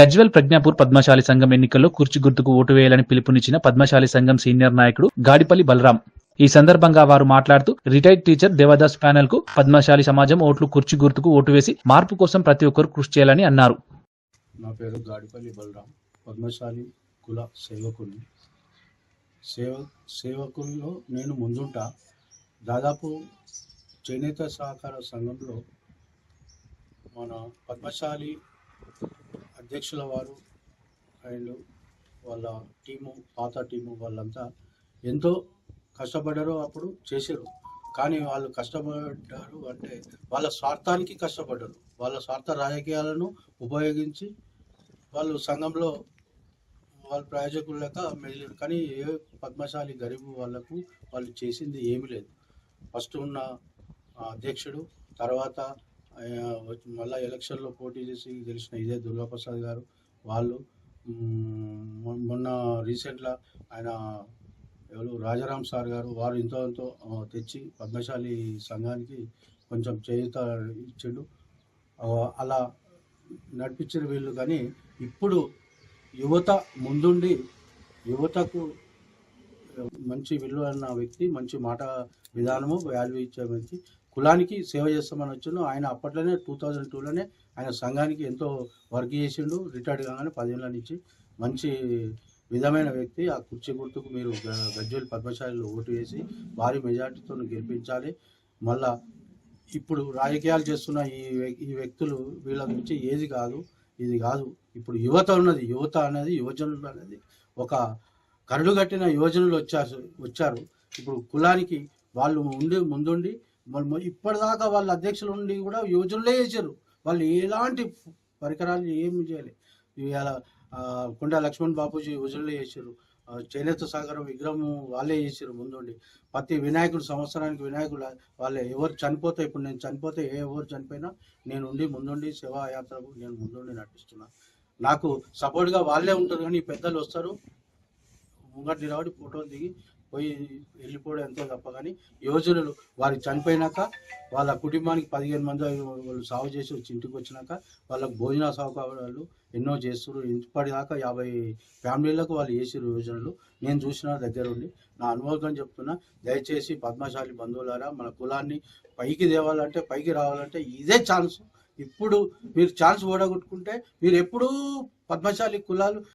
గజ్వెల్ ప్రజ్ఞాపూర్ పద్మశాలి సంఘం ఎన్నికల్లో కుర్చీ గుర్తుకు ఓటు వేయాలని పిలుపునిచ్చిన పద్మశాలి సంఘం సీనియర్ నాయకుడు గాడిపల్లి బలరాం. ఈ సందర్భంగా వారు మాట్లాడుతూ రిటైర్డ్ టీచర్ దేవదాస్ ప్యానెల్కు పద్మశాలి సమాజం ఓట్లు కుర్చీ గుర్తుకు ఓటు వేసి మార్పు కోసం ప్రతి ఒక్కరు కృషి చేయాలని అన్నారు. నా పేరు గాడిపల్లి బలరాం. పద్మశాలి కుల సేవకుని. సేవ సేవకుల్లో నేను ముందుంటా. దాదాపు చేనేత సహకార సంఘంలో మన పద్మశాలి అధ్యక్షుల వారు అండ్ వాళ్ళ టీము పాత టీము వాళ్ళంతా ఎంతో కష్టపడ్డారు అప్పుడు చేశారు. కానీ వాళ్ళు కష్టపడ్డారు అంటే వాళ్ళ స్వార్థానికి కష్టపడ్డారు. వాళ్ళ స్వార్థ రాజకీయాలను ఉపయోగించి వాళ్ళు సంఘంలో వాళ్ళ ప్రయోజకులు లెక్క మెదిలారు కానీ ఏ పద్మశాలి గరీబు వాళ్ళకు వాళ్ళు చేసింది ఏమీ లేదు. ఫస్ట్ ఉన్న అధ్యక్షుడు తర్వాత మళ్ళా ఎలక్షన్లో పోటీ చేసి గెలిచిన ఇదే దుర్గాప్రసాద్ గారు వాళ్ళు మొన్న రీసెంట్గా ఆయన ఎవరు రాజారాం సార్ గారు వారు ఎంతో ఎంతో తెచ్చి పద్మశాలి సంఘానికి కొంచెం చేయుత ఇచ్చిండు. అలా నడిపించిన వీళ్ళు కానీ ఇప్పుడు యువత ముందుండి యువతకు మంచి విలువ అన్న వ్యక్తి మంచి మాట విధానము వాల్యూ ఇచ్చే వ్యక్తి కులానికి సేవ చేస్తామని వచ్చాను ఆయన అప్పట్లోనే టూ థౌజండ్ టూలోనే ఆయన సంఘానికి ఎంతో వర్క్ చేసిండు. రిటైర్డ్ కాగానే పదిహేనుల నుంచి మంచి విధమైన వ్యక్తి. ఆ కుర్చీ గుర్తుకు మీరు గజ్వేల్ పద్మశాలిలో ఓటు వేసి భారీ మెజార్టీతో గెలిపించాలి. మళ్ళా ఇప్పుడు రాజకీయాలు చేస్తున్న ఈ ఈ వ్యక్తులు వీళ్ళ గురించి ఏది కాదు ఇది కాదు. ఇప్పుడు యువత ఉన్నది. యువత అనేది యువజనులు అనేది ఒక కరడు కట్టిన యువజనులు వచ్చారు వచ్చారు. ఇప్పుడు కులానికి వాళ్ళు ఉండి ముందుండి మళ్ళీ ఇప్పటిదాకా వాళ్ళ అధ్యక్షులు ఉండి కూడా యోజనలే చేశారు. వాళ్ళు ఎలాంటి పరికరాలు ఏమి చేయలేదు ఇవాళ కొండా లక్ష్మణ్ బాపూజీ యోజనలే చేశారు. చేనేత సాగరం విగ్రహం వాళ్ళే చేశారు ముందుండి. ప్రతి వినాయకుడు సంవత్సరానికి వినాయకుడు వాళ్ళే. ఎవరు చనిపోతే ఇప్పుడు నేను చనిపోతే ఏ ఎవరు చనిపోయినా నేను ఉండి ముందుండి శివ యాత్రకు నేను ముందుండి నటిస్తున్నా. నాకు సపోర్ట్గా వాళ్ళే ఉంటారు కానీ పెద్దలు వస్తారు. ముంగటి రావడి ఫోటోలు దిగి పోయి వెళ్ళిపోవడం ఎంతో తప్ప కానీ యోజనలు వారు చనిపోయినాక వాళ్ళ కుటుంబానికి పదిహేను మంది వాళ్ళు సాగు చేసి వచ్చి ఇంటికి వచ్చినాక వాళ్ళకి భోజన సౌకర్యాలు ఎన్నో చేస్తున్నారు ఇప్పటిదాకా యాభై ఫ్యామిలీలకు వాళ్ళు చేసిన యోజనలు. నేను చూసిన దగ్గర ఉండి నా అనుభవం చెప్తున్నా దయచేసి పద్మశాలి బంధువులారా మన కులాన్ని పైకి తేవాలంటే పైకి రావాలంటే ఇదే ఛాన్స్. ఇప్పుడు మీరు ఛాన్స్ ఓడగొట్టుకుంటే మీరు ఎప్పుడూ పద్మశాలి కులాలు